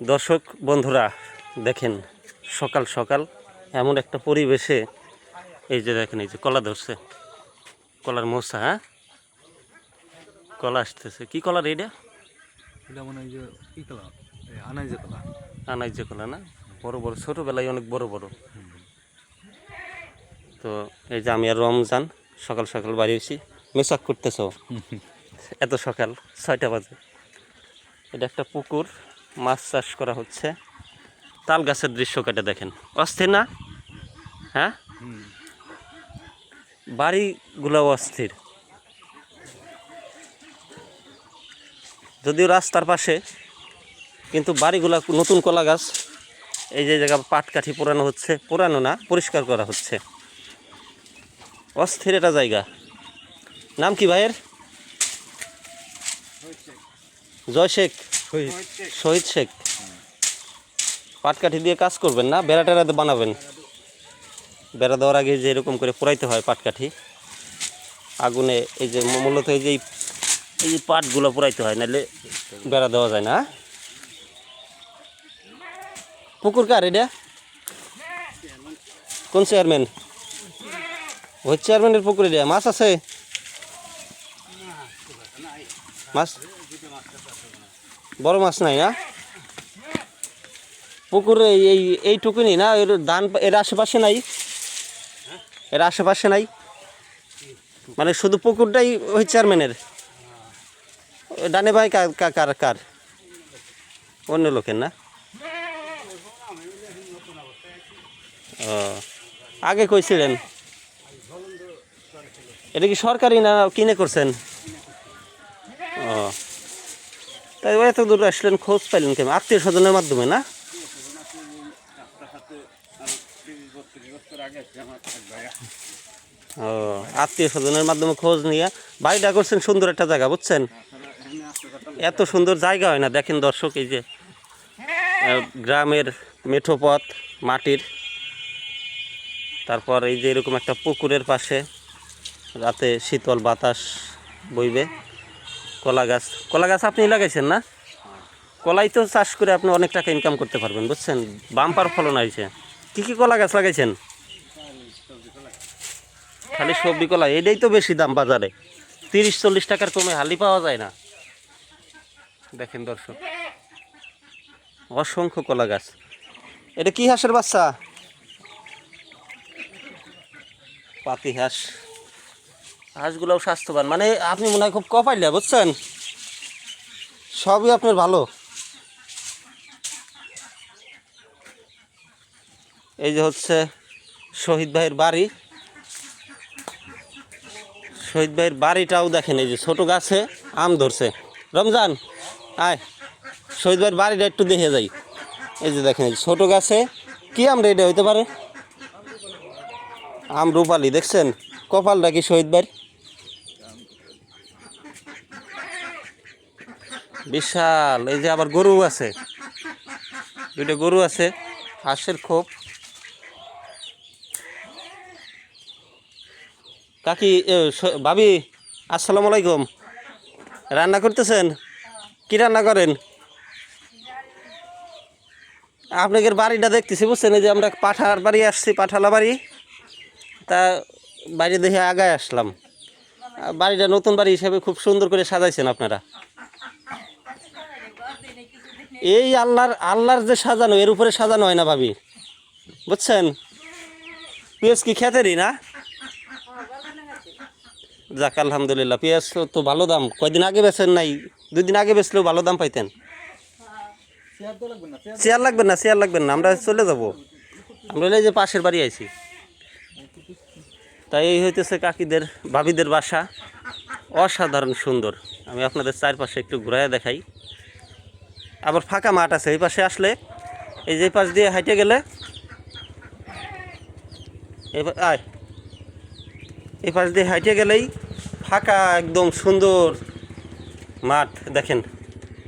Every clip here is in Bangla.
দর্শক বন্ধুরা দেখেন সকাল সকাল এমন একটা পরিবেশে এই যে দেখেন এই যে কলা ধরছে। কলার মোসা হ্যাঁ? কলা আসতেছে। কি কলার এইটা আনাই যে কলা কলা। না? বড় বড় ছোটোবেলায় অনেক বড় বড়। তো এই যে আমি আর রমজান সকাল সকাল বাড়ি এসেছি। মেসাক করতেছ? এত সকাল ছয়টা বাজে। এটা একটা পুকুর মাছ চাষ করা হচ্ছে। তাল গাছের দৃশ্য কেটে দেখেন। অস্থির না? হ্যাঁ? বাড়িগুলো অস্থির। যদিও রাস্তার পাশে, কিন্তু বাড়িগুলা নতুন কলা গাছ, এই যে জায়গা পাটকাঠি পোড়ানো হচ্ছে, পোড়ানো না, পরিষ্কার করা হচ্ছে। অস্থির একটা জায়গা। নাম কি ভাইয়ের? জয় শেখ শহীদ শেখ। পাটকাঠি দিয়ে কাজ করবেন না? বেড়া টেড়া দিয়ে বানাবেন? বেড়া দেওয়ার আগে যে এরকম করে পোড়াইতে হয় পাটকাঠি আগুনে এই যে মূলত এই যে এই- এই যে পাটগুলো পোড়াইতে হয় নাহলে বেড়া দেওয়া যায় না পুকুর কার এটা? কোন চেয়ারম্যান? ওই চেয়ারম্যানের পুকুর এটা। মাছ আছে? মাছ বড় মাছ নাই না পুকুরে এই এই এইটুকুনি না? এর ধান এর আশেপাশে নাই? এর আশেপাশে নাই? মানে শুধু পুকুরটাই ওই চেয়ারম্যানের ডানে ভাই কার কার? অন্য লোকের না? ও, আগে কইছিলেন। এটা কি সরকারি না কিনে করছেন? ও। তাই এত দূর আসলেন, খোঁজ পাইলেন কেমন? আত্মীয় স্বজনের মাধ্যমে না? ও, আত্মীয় স্বজনের মাধ্যমে খোঁজ নিয়ে। বাড়িটা করছেন সুন্দর একটা জায়গা, বুঝছেন? এত সুন্দর জায়গা হয় না, দেখেন দর্শক, এই যে গ্রামের মেঠো পথ মাটির। তারপর এই যে এরকম একটা পুকুরের পাশে রাতে শীতল বাতাস বইবে। কলা গাছ। কলা গাছ আপনি লাগাইছেন না? কলাই তো চাষ করে আপনি অনেক টাকা ইনকাম করতে পারবেন, বুঝছেন? বাম্পার ফলন হয়েছে কী কী কলা গাছ লাগাইছেন? খালি সবজি কলা, এটাই তো বেশি দাম বাজারে। তিরিশ, চল্লিশ টাকার কমে হালি পাওয়া যায় না। দেখেন দর্শক, অসংখ্য কলা গাছ। এটা কি হাঁসের বাচ্চা? পাতি হাঁস। হাঁসগুলোও স্বাস্থ্যবান। মানে আপনি মনে হয় খুব কপাইলে বুঝছেন? সবই আপনার ভালো। এই যে হচ্ছে শহীদ ভাইয়ের বাড়ি। শহীদ ভাইয়ের বাড়িটাও দেখেন, এই যে ছোটো গাছে আম ধরছে। রমজান, আয়। শহীদ ভাইয়ের বাড়িটা একটু দেখে যাই। এই যে দেখেন ছোট গাছে কি আম রে, এটা হইতে পারে? আম রূপালি, দেখছেন? কপালটা কি শহীদ ভাইয়ের? বিশাল, এই যে আবার গরু আছে। দুইটা গরু আছে, হাঁসের খোপ। কাকি ভাবি, আসসালামু আলাইকুম। রান্না করতেছেন? কি রান্না করেন? আপনাদের বাড়িটা দেখতেছি, বুঝছেন? এই যে আমরা পাঠার বাড়ি আসছি, পাঠালা বাড়ি। তা বাড়ি দেখে আগায় আসলাম। বাড়িটা নতুন বাড়ি হিসেবে খুব সুন্দর করে সাজাইছেন আপনারা। এই আল্লাহর আল্লাহর যে সাজানো, এর উপরে সাজানো হয় না ভাবি? বুঝছেন? পেঁয়াজ কি খেতেরই না? যাক, আলহামদুলিল্লাহ, পেঁয়াজ তো- ভালো দাম। কয়দিন আগে বেচেন নাই? দুই দিন আগে বেচলেও ভালো দাম পাইতেন। চেয়ার তো লাগবে না চেয়ার চেয়ার লাগবে না চেয়ার লাগবে না, আমরা চলে যাব। আমরা এই যে পাশের বাড়ি আইছি। তাই এই হইতেছে কাকিদের, ভাবিদের বাসা। অসাধারণ সুন্দর। আমি আপনাদের চারপাশে একটু ঘুরাইয়া দেখাই। আবার ফাঁকা মাঠ আছে এই পাশে আসলে এই যে পাশ দিয়ে হাইটে গেলে আয়। এই পাশ দিয়ে হাইটে গেলেই ফাঁকা একদম সুন্দর মাঠ দেখেন।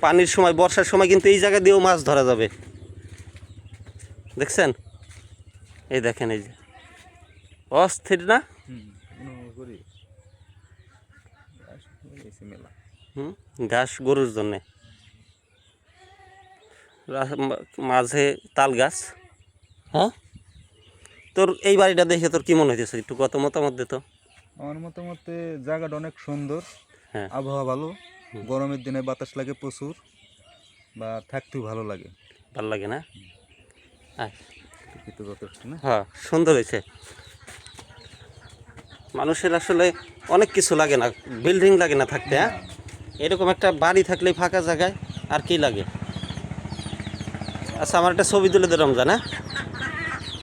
পানির সময় বর্ষার সময় কিন্তু এই জায়গা দিয়েও মাছ ধরা যাবে। দেখছেন? এই দেখেন এই যে। অস্থির না? ঘাস গরুর জন্যে। মাঝে তাল গাছ। হ্যাঁ? তোর এই বাড়িটা দেখে তোর কি মনে হইতেছে? একটু কত মতামত দে তো। আমার মতামতে জায়গাটা অনেক সুন্দর হ্যাঁ। আবহাওয়া ভালো গরমের দিনে বাতাস লাগে প্রচুর বা থাকতেও ভালো লাগে। ভালো লাগে না? আচ্ছা হ্যাঁ সুন্দর হয়েছে। মানুষের আসলে অনেক কিছু লাগে না বিল্ডিং লাগে না থাকতে হ্যাঁ? এরকম একটা বাড়ি থাকলে ফাঁকা জায়গায় আর কি লাগে? আচ্ছা আমার একটা ছবি তুলে দে রমজান হ্যাঁ?